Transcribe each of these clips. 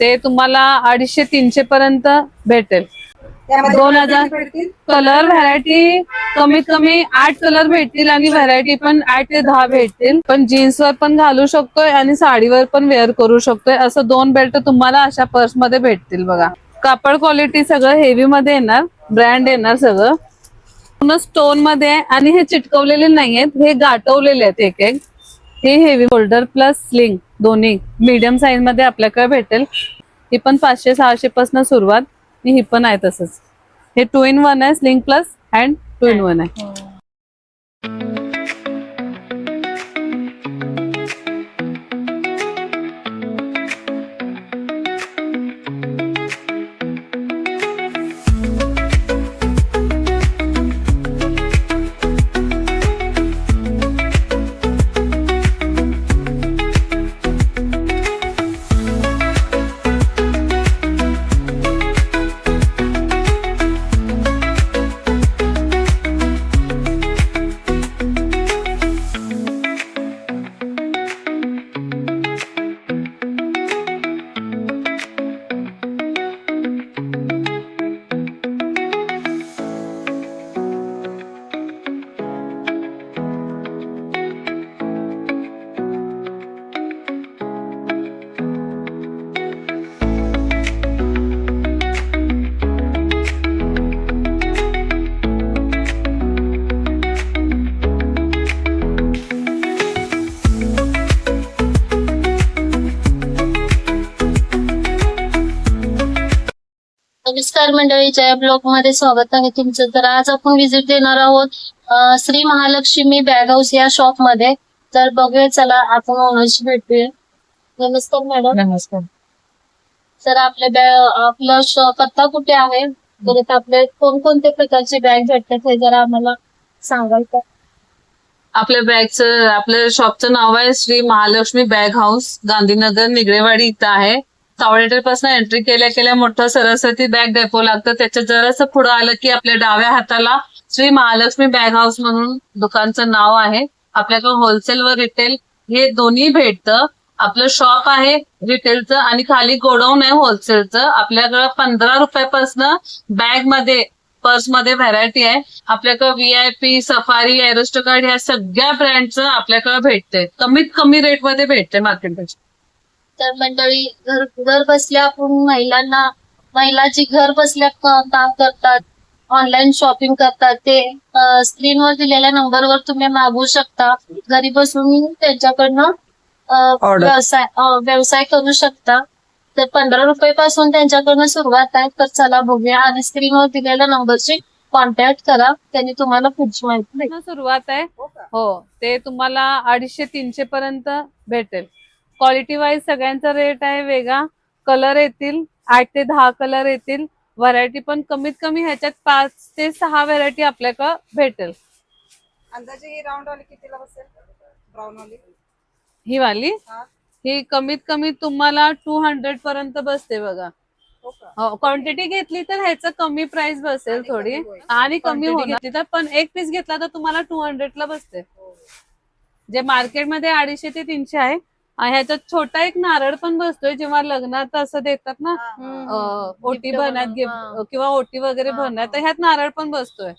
ते तुम्हाला अडीचशे तीनशे पर्यंत भेटेल. दोन हजार. कलर व्हरायटी कमीत कमी आठ कलर भेटतील आणि व्हरायटी पण आठ ते दहा भेटतील. पण जीन्सवर पण घालू शकतोय आणि साडीवर पण वेअर करू शकतोय. असं दोन बेल्ट तुम्हाला अशा पर्समध्ये भेटतील बघा. कापड क्वालिटी सगळं हेवी मध्ये येणार ब्रँड येणार सगळं. पूर्ण स्टोनमध्ये आणि हे चिटकवलेले नाहीयेत हे गाठवलेले आहेत एक एक हे हेवी होल्डर प्लस स्लिंग दोन्ही मीडियम साईजमध्ये आपल्याकडे भेटेल. ही पण पाचशे सहाशे पासून सुरुवात. आणि ही पण आहे तसंच. हे टू इन वन आहे sling plus and two in one आहे. हो. नमस्कार मंडळी जया ब्लॉगमध्ये स्वागत आहे तुमचं. तर आज आपण व्हिजिट देणार आहोत श्री महालक्ष्मी बॅग हाऊस या शॉपमध्ये. तर बघूया चला आपण ओनरशी भेटूया. नमस्कार मॅडम नमस्कार. तर आपल्या बॅग आपलं पत्ता कुठे आहे? परत आपले कोणकोणते प्रकारचे बॅग भेटतात हे जरा आम्हाला सांगाल का? आपल्या बॅगचं आपल्या शॉपचं नाव आहे श्री महालक्ष्मी बॅग हाऊस गांधीनगर निगडेवाडी इथं आहे. सावळेटरपासून एंट्री केल्या केल्या मोठं सरस्वती बॅग डेपो लागतं. त्याच्या जरासं पुढं आलं की आपल्या डाव्या हाताला श्री महालक्ष्मी बॅग हाऊस म्हणून दुकानचं नाव आहे. आपल्याकडे होलसेल व रिटेल हे दोन्ही भेटतं. आपलं शॉप आहे रिटेलचं आणि खाली गोडाऊन आहे होलसेलचं आपल्याकडं पंधरा रुपयापासून बॅगमध्ये पर्समध्ये व्हरायटी आहे. आपल्याकडे व्हीआयपी सफारी एरोस्टोकार्ड ह्या सगळ्या ब्रँडचं आपल्याकडे भेटते कमीत कमी रेटमध्ये भेटते मार्केटपेक्षा तर मंडळी घर घर बसल्या आपण महिलांना महिला जी घर बसल्या काम करतात ऑनलाईन शॉपिंग करतात. ते स्क्रीनवर दिलेल्या नंबरवर तुम्ही मागवू शकता. घरी बसून त्यांच्याकडनं. व्यवसाय व्यवसाय करू शकता. तर पंधरा रुपये पासून त्यांच्याकडनं सुरुवात आहे. तर चला बघूया. आणि स्क्रीनवर दिलेल्या नंबरशी कॉन्टॅक्ट करा. त्यांनी तुम्हाला पुढची माहिती सुरुवात आहे. हो? हो ते तुम्हाला अडीचशे तीनशे पर्यंत भेटेल. क्वालिटी वाईज सगळ्यांचा रेट आहे वेगळा. कलर येतील आठ ते दहा कलर येतील. व्हरायटी पण कमीत कमी ह्याच्यात पाच ते सहा व्हरायटी आपल्याकडं भेटेल. अंदाजे ही राऊंड वाली कितीला बसेल? ब्राऊन वाली. ही वाली? हा. ही कमीत कमी तुम्हाला टू हंड्रेड पर्यंत बसते बघा. हो का? हो क्वांटिटी घेतली तर ह्याचं कमी प्राइस बसेल आणि थोडी. कमी होईल. आणि कमी Quantity होणार. तिथं पण एक पीस घेतला तर तुम्हाला टू हंड्रेड ला बसते. हो. जे मार्केटमध्ये अडीचशे ते तीनशे आहे ह्याच्यात छोटा एक नारळ पण बसतोय जेव्हा लग्नात असं देतात ना. अं, ओटी भरण्यात म्हणून, हा. किंवा ओटी वगैरे हा, भरण्यात. तर ह्यात नारळ पण बसतोय.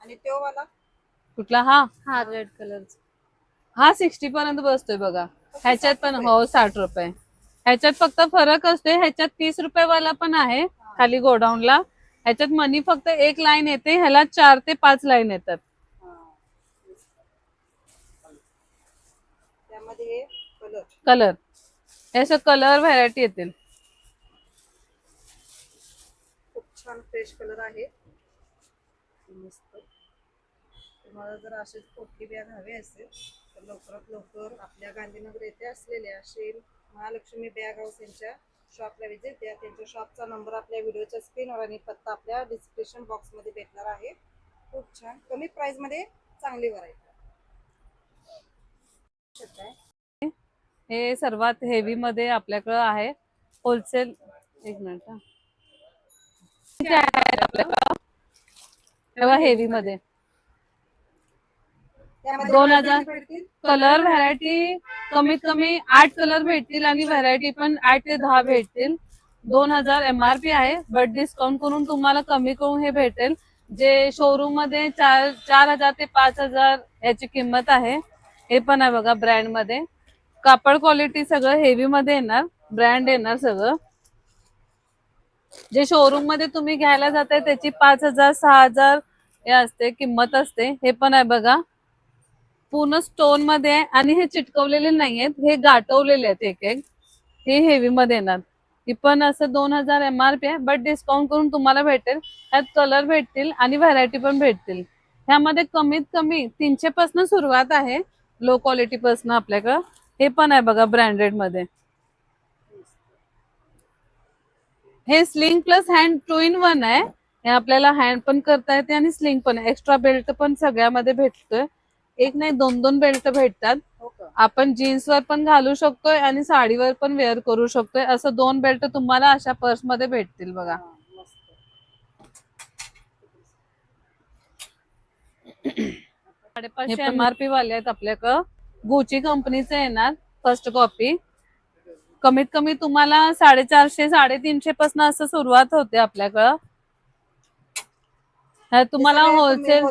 आणि तो वाला? कुठला? हा. हा रेड कलर हा सिक्स्टी पर्यंत बसतोय बघा. ह्याच्यात पण? हो साठ रुपये. ह्याच्यात फक्त फरक असतोय ह्याच्यात तीस रुपये वाला पण आहे खाली गोडाऊनला. ह्याच्यात मनी फक्त एक लाईन येते ह्याला चार ते पाच लाईन येतात. कलर कलर हे असं कलर व्हरायटी येतील. खूप छान फ्रेश कलर आहे. मस्त. तुम्हाला जर अशीच पोटली बॅग हवी असेल तर लवकरात लवकर आपल्या गांधीनगर येथे असलेल्या श्री महालक्ष्मी बॅग हाऊस यांच्या शॉपला विजिट द्या. त्यांच्या शॉपचा नंबर आपल्या व्हिडिओच्या स्क्रीनवर आणि पत्ता आपल्या डिस्क्रिप्शन बॉक्समध्ये भेटणार आहे. खूप छान. कमी प्राईजमध्ये चांगली व्हरायटी हे सर्वात हेवी मध्ये आपल्याकडं आहे होलसेल एक मिनिट हा. किती आहेत आपल्याकडं. तेव्हा हेवी मध्ये. दोन हजार. कलर व्हरायटी कमीत कमी आठ कलर भेटतील आणि व्हरायटी पण आठ ते दहा भेटतील. दोन हजार एमआरपी आहे बट डिस्काउंट करून तुम्हाला कमी करून हे भेटेल. जे शोरूममध्ये चार चार हजार ते पाच हजार याची किंमत आहे. हे पण आहे बघा ब्रँडमध्ये. कापड क्वालिटी सगळं हेवी मध्ये येणार ब्रँड येणार सगळं. जे शोरूममध्ये तुम्ही घ्यायला जाताय त्याची पाच हजार सहा हजार हे असते किंमत असते हे पण आहे बघा. पूर्ण स्टोनमध्ये आहे आणि हे चिटकवलेले नाही आहेत हे गाठवलेले आहेत एक एक हे हेवी मध्ये येणार. ही पण असं दोन हजार एम आर पी आहे बट डिस्काउंट करून तुम्हाला भेटेल. त्यात कलर भेटतील आणि व्हरायटी पण भेटतील. ह्यामध्ये कमीत कमी तीनशे पासून सुरुवात आहे लो क्वालिटी पासून आपल्याकडं. हे पण आहे बघा ब्रँडेडमध्ये. हे sling plus and two in one आहे. हे आपल्याला हँड पण करता येते आणि स्लिंग पण एक्स्ट्रा बेल्ट पण सगळ्यामध्ये भेटतोय. एक नाही दोन दोन बेल्ट भेटतात? आपण जीन्सवर पण घालू शकतोय आणि साडीवर पण वेअर करू शकतोय. असं दोन बेल्ट तुम्हाला अशा पर्समध्ये भेटतील बघा. साडेपाचशे एमआरपी वाले आहेत आपल्याकडं. गुची कंपनीचे येणार फर्स्ट कॉपी कमीत कमी तुम्हाला साडेचारशे साडेतीनशे पासून असं सुरुवात होते आपल्याकडं. ह्यात तुम्हाला हे होलसेल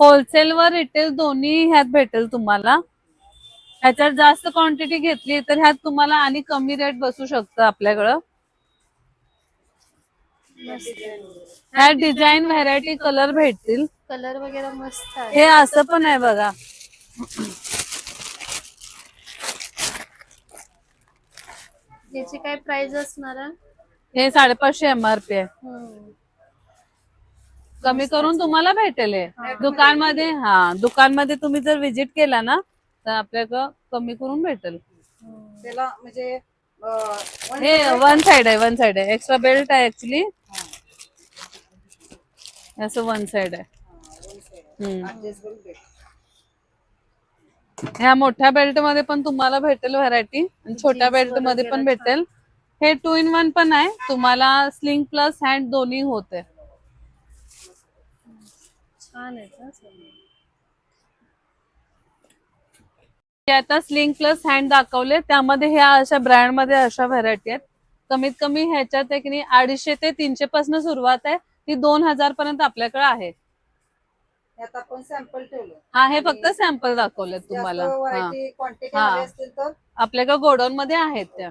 होलसेल वर रिटेल दोन्ही ह्यात भेटेल तुम्हाला. ह्याच्यात जास्त क्वांटिटी घेतली तर ह्यात तुम्हाला आणि कमी रेट बसू शकतं आपल्याकडं. ह्यात डिझाईन व्हरायटी कलर भेटतील. कलर वगैरे मस्त आहे. हे असं पण आहे बघा. याची काय प्राइस असणार आहे? हे साडेपाचशे एमआरपी आहे. हम्म. कमी करून तुम्हाला भेटेल हे. दुकानमध्ये हा दुकानमध्ये तुम्ही जर विजिट केला ना तर आपल्याला कमी करून भेटेल. त्याला म्हणजे अं, one हे वन साइड आहे वन साइड आहे. एक्स्ट्रा बेल्ट आहे ऍक्च्युली असं वन साइड आहे. हम्म. adjustable belt. ह्या मोठ्या बेल्टमध्ये पण तुम्हाला भेटेल व्हरायटी. आणि छोट्या बेल्टमध्ये पण भेटेल. हे टू इन वन पण आहे. तुम्हाला स्लिंग प्लस हँड दोन्ही होते. छान आहे? हे आता स्लिंग प्लस हँड दाखवले. त्यामध्ये ह्या अशा ब्रँडमध्ये अशा व्हरायटी आहेत. कमीत कमी ह्याच्यात अडीचशे ते तीनशे पासून सुरुवात आहे. ती दोन हजार पर्यंत आपल्याकडे आहे. यात आपण सॅम्पल ठेवलं हा हे फक्त सॅम्पल दाखवले तुम्हाला. हा. क्वांटिटी हा. हवी असतील तर आपल्याकडे गोडाऊन मध्ये आहेत त्या.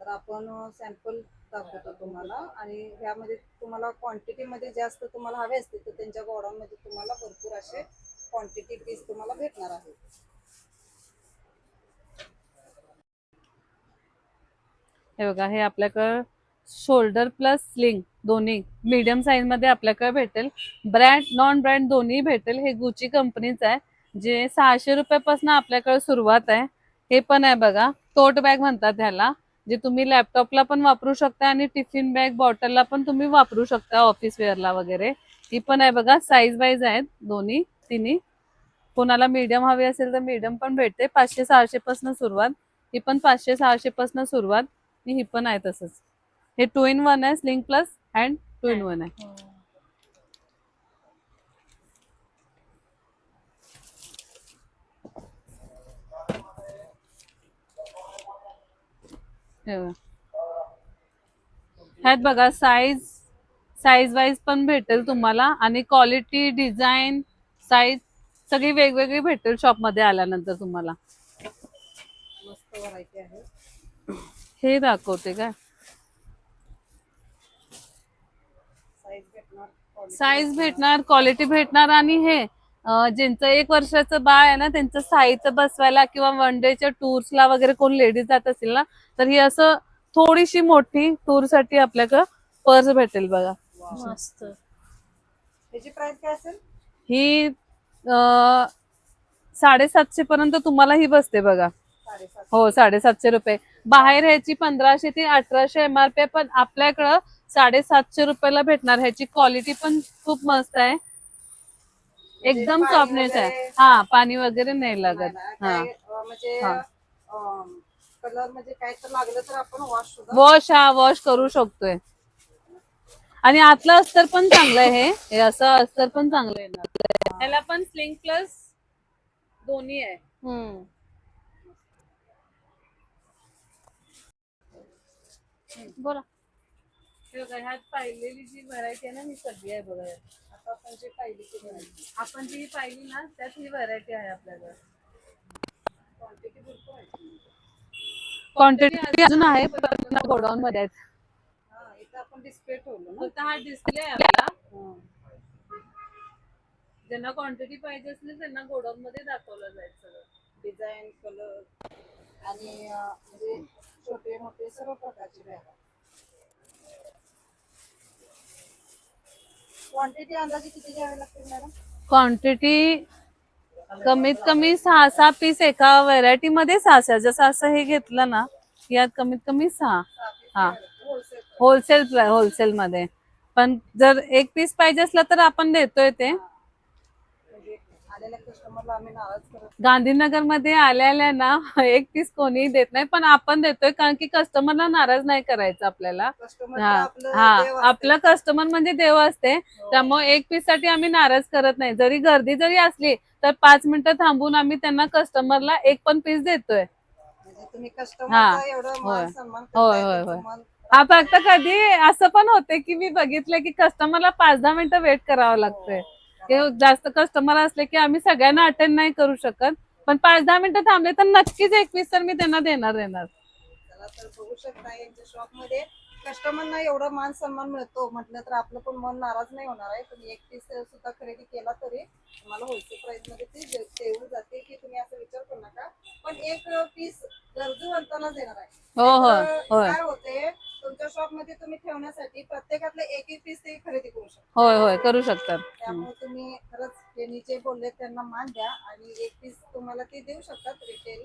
तर आपण सॅम्पल दाखवतो तुम्हाला. आणि ह्यामध्ये तुम्हाला क्वांटिटी मध्ये जास्त तुम्हाला हवे असतील तर त्यांच्या गोडाऊन मध्ये तुम्हाला भरपूर असे क्वांटिटी पीस तुम्हाला भेटणार आहेत. हे बघा हे आपल्याकडं शोल्डर प्लस स्लिंग दोन्ही मीडियम साईजमध्ये आपल्याकडे भेटेल. ब्रँड नॉन ब्रँड दोन्ही भेटेल. हे गुची कंपनीच आहे जे सहाशे रुपयापासून आपल्याकडे सुरुवात आहे. हे पण आहे बघा. टोट बॅग म्हणतात ह्याला जे तुम्ही लॅपटॉपला पण वापरू शकता आणि टिफिन बॅग बॉटलला पण तुम्ही वापरू शकता ऑफिस वेअरला वगैरे. ही पण आहे बघा साईज वाईज आहेत दोन्ही तिन्ही. कोणाला मीडियम हवी असेल तर मीडियम पण भेटते. पाचशे सहाशे पासून सुरुवात. ही पण पाचशे सहाशे पासून सुरुवात. आणि ही पण आहे तसंच. हे टू इन वन आहे sling plus and two in one आहे. हे. बघा. ह्यात बघा साईज साईज वाईज पण भेटेल तुम्हाला आणि क्वालिटी डिझाईन साईज सगळी वेगवेगळी भेटेल शॉपमध्ये आल्यानंतर तुम्हाला. हे दाखवते काय साईज भेटणार quality साईज भेटणार क्वालिटी भेटणार आणि हे ज्यांचं एक वर्षाचं बाळ आहे ना त्यांचं साईचं बसवायला किंवा वन डेच्या टूर्सला वगैरे कोण लेडीज जात असेल ना तर ही असं थोडीशी मोठी टूरसाठी आपल्याकडं पर्स भेटेल बघा. मस्त. त्याची प्राइस काय असेल? ही अं, साडेसातशे पर्यंत तुम्हाला ही बसते बघा. हो साडेसातशे रुपये. बाहेर ह्याची पंधराशे ते अठराशे एमआरपी पण आपल्याकडं साडेसातशे रुपयाला भेटणार. ह्याची क्वालिटी पण खूप मस्त आहे. एकदम सॉफ्टनेस आहे. हा पाणी वगैरे नाही लागत. हा. म्हणजे हा. कलर म्हणजे काय तर लागलं तर आपण वॉश सुद्धा वॉश हा वॉश करू शकतोय. आणि आतलं अस्तर पण चांगलं आहे हे. हे असं अस्तर पण चांगलं आहे ना. ह्याला पण स्लिंग प्लस दोन्ही आहे. बोला. हे बघा ह्यात पाहिलेली जी व्हरायटी आहे ना ही सगळी आहे बघा. यात. आता आपण जे पाहिली ती आपण जी पाहिली ना त्यात ही व्हरायटी आहे आपल्याकडे. क्वांटिटी भरपूर आहे. क्वांटिटी अजून आहे गोडाऊन मध्ये आहेत. हा इथं आपण डिस्प्ले ठेवलो ना. फक्त हा डिस्प्ले आहे आपला. हा. ज्यांना क्वांटिटी पाहिजे असली त्यांना गोडाऊन मध्ये दाखवलं जाईल सगळं. डिझाईन कलर आणि अं, म्हणजे छोटे मोठे सर्व प्रकारचे बॅग क्वांटिटी अंदाजे किती घ्यावी लागतील मॅडम क्वांटिटी कमीत कमी सहा सहा पीस एका व्हरायटी मध्ये सहा सहा जसं असं हे घेतलं ना यात कमीत कमी सहा. हा. होलसेल होलसेल मध्ये. पण जर एक पीस पाहिजे असलं तर आपण देतोय ते. आलेल्या कस्टमरला आम्ही नाराज करत गांधीनगरमध्ये आल्याला ना एक पीस कोणीही देत नाही पण आपण देतोय कारण की कस्टमरला नाराज नाही करायचं आपल्याला कस्टमर हा आपलं हा. आपलं कस्टमर म्हणजे देव असते त्यामुळे एक पीससाठी आम्ही नाराज करत नाही जरी गर्दी जरी असली तर पाच मिनिटं थांबून आम्ही त्यांना कस्टमरला एक पण पीस देतोय म्हणजे तुम्ही हा. कस्टमरचा एवढं होय. सन्मान होय, होय, होय. हा फक्त कधी असं पण होते की मी बघितलं की कस्टमरला पाच दहा मिनिटं वेट करावं लागतंय जास्त कस्टमर असले की आम्ही सगळ्यांना अटेंड नाही करू शकत. पण पाच दहा मिनिटं थांबले तर नक्कीच एक पीस तर मी त्यांना देणार चला तर बघू शकता यांच्या शॉपमध्ये. कस्टमरना एवढा मान सन्मान मिळतो. म्हटलं तर आपलं पण मन नाराज नाही होणार आहे. तुम्ही एक पीस सुद्धा खरेदी केला तरी तुम्हाला होलसेल प्राइसमध्ये ते दे- देऊन जाते की तुम्ही असं विचार करू नका. पण एक पीस गरजूवंतांना देणार आहे. हो हो होय काय होते तुमच्या शॉपमध्ये तुम्ही ठेवण्यासाठी प्रत्येकातलं एक एक पीस ते खरेदी करू शकता. होय होय करू शकतात. त्यामुळे तुम्ही खरंच त्यांनी जे बोलले त्यांना मान द्या आणि एक पीस तुम्हाला ते देऊ शकतात रिटेल